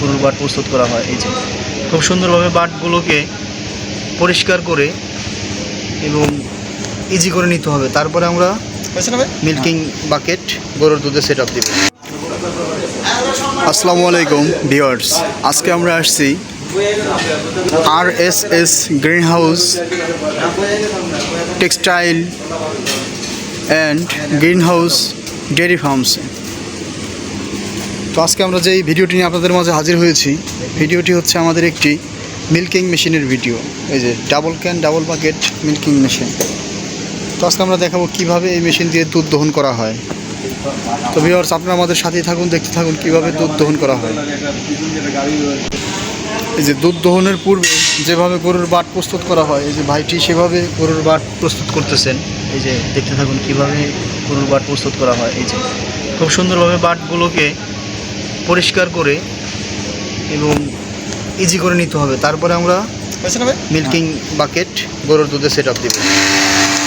গরুর বাট প্রস্তুত করা হয় এই যে। খুব সুন্দরভাবে বাটগুলোকে পরিষ্কার করে এবং ইজি করে নিতে হবে। তারপরে আমরা মিল্কিং বাকেট গরুর দুধে সেট আপ দিব। আসসালামু আলাইকুম ভিওয়ার্স আজকে আমরা আসছি R S S Green House textile and Green House dairy ফার্মসে। তো আজকে আমরা যে ভিডিওটি নিয়ে আপনাদের মাঝে হাজির হয়েছি, ভিডিওটি হচ্ছে আমাদের একটি মিল্কিং মেশিনের ভিডিও এই যে double can double bucket milking machine তো আজকে আমরা দেখাবো কীভাবে এই মেশিন দিয়ে দুধ দহন করা হয়। তো ভিওর্স আপনারা আমাদের সাথেই থাকুন, দেখতে থাকুন কীভাবে দুধ দহন করা হয়। এই যে দুধ দহনের পূর্বে যেভাবে গরুর বাট প্রস্তুত করা হয়, এই যে ভাইটি সেভাবে গরুর বাট প্রস্তুত করতেছেন। এই যে দেখতে থাকুন কীভাবে গরুর বাট প্রস্তুত করা হয়, এই যে। খুব সুন্দরভাবে বাটগুলোকে পরিষ্কার করে এবং ইজি করে নিতে হবে। তারপরে আমরা মিল্কিং বাকেট গরুর দুধে সেট আপ দিব।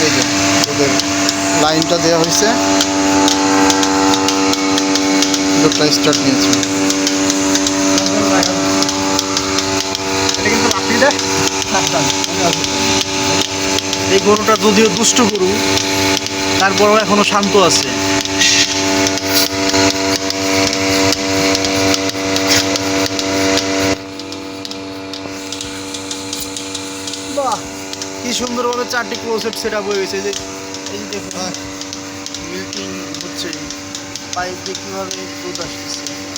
এই যে দুধের লাইনটা দেওয়া হয়েছে। দুধটা স্টার্ট নিয়েছে। এই গরুটা যদিও দুষ্ট গরু তারপরেও এখনও শান্ত আছে। চারটি ক্লোজেট সেট আপ হয়ে গেছে যে, এই যে দেখুন। মিল্কিং হচ্ছে। পাইপ দিয়ে কীভাবে দুধ আসতেছে?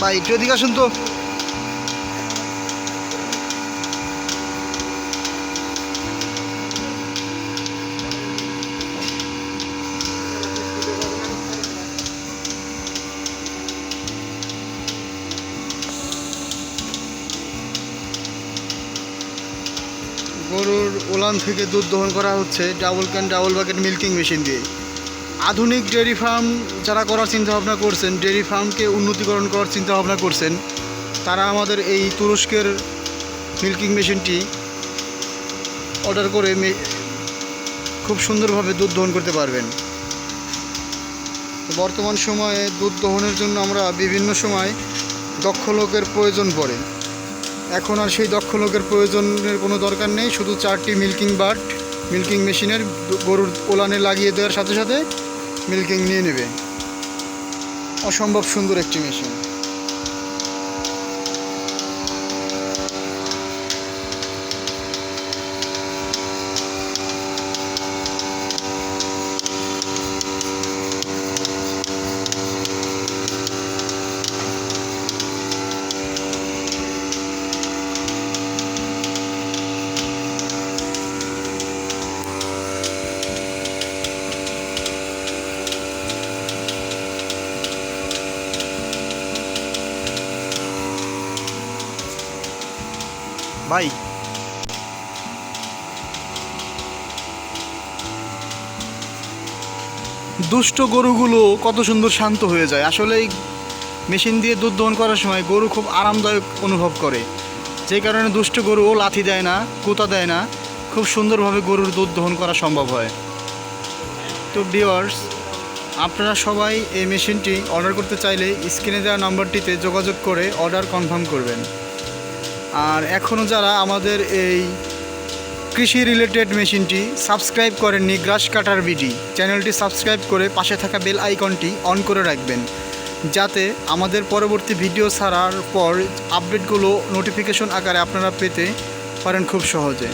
ভাই, একটু এদিকে আসুন তো। গরুর ওলান থেকে দুধ দহন করা হচ্ছে, double can, double bucket milking machine দিয়ে। আধুনিক ডেয়ারি ফার্ম যারা করার চিন্তা ভাবনা করছেন, ডেয়ারি ফার্মকে উন্নতিকরণ করার চিন্তা ভাবনা করছেন, তারা আমাদের এই তুরস্কের মিল্কিং মেশিনটি অর্ডার করে খুব সুন্দরভাবে দুধ দহন করতে পারবেন। বর্তমান সময়ে দুধ দহনের জন্য আমরা বিভিন্ন সময় দক্ষ লোকের প্রয়োজন পড়ে। এখন আর সেই দক্ষ লোকের প্রয়োজনের কোনো দরকার নেই, শুধু চারটি মিল্কিং বাট মিল্কিং মেশিনের গরুর ওলানে লাগিয়ে দেওয়ার সাথে সাথে মিল্কিং নিয়ে নেবে। অসম্ভব সুন্দর একটি মেশিন। ভাই দুষ্ট গরুগুলো কত সুন্দর শান্ত হয়ে যায়। আসলে মেশিন দিয়ে দুধ দহন করার সময় গরু খুব আরামদায়ক অনুভব করে। যে কারণে দুষ্ট গরু লাথি দেয় না, কুতা দেয় না, খুব সুন্দরভাবে গরুর দুধ দহন করা সম্ভব হয়। তো ভিওয়ার্স আপনারা সবাই এই মেশিনটি অর্ডার করতে চাইলে স্ক্রিনে দেওয়া নাম্বারটিতে যোগাযোগ করে অর্ডার কনফার্ম করবেন। আর এখনও যারা আমাদের এই কৃষি রিলেটেড মেশিনটি সাবস্ক্রাইব করেননি গ্রাস কাটার বিডি, চ্যানেলটি সাবস্ক্রাইব করে পাশে থাকা বেল আইকনটি অন করে রাখবেন, যাতে আমাদের পরবর্তী ভিডিও ছাড়ার পর আপডেটগুলো নোটিফিকেশন আকারে আপনারা পেতে পারেন খুব সহজে।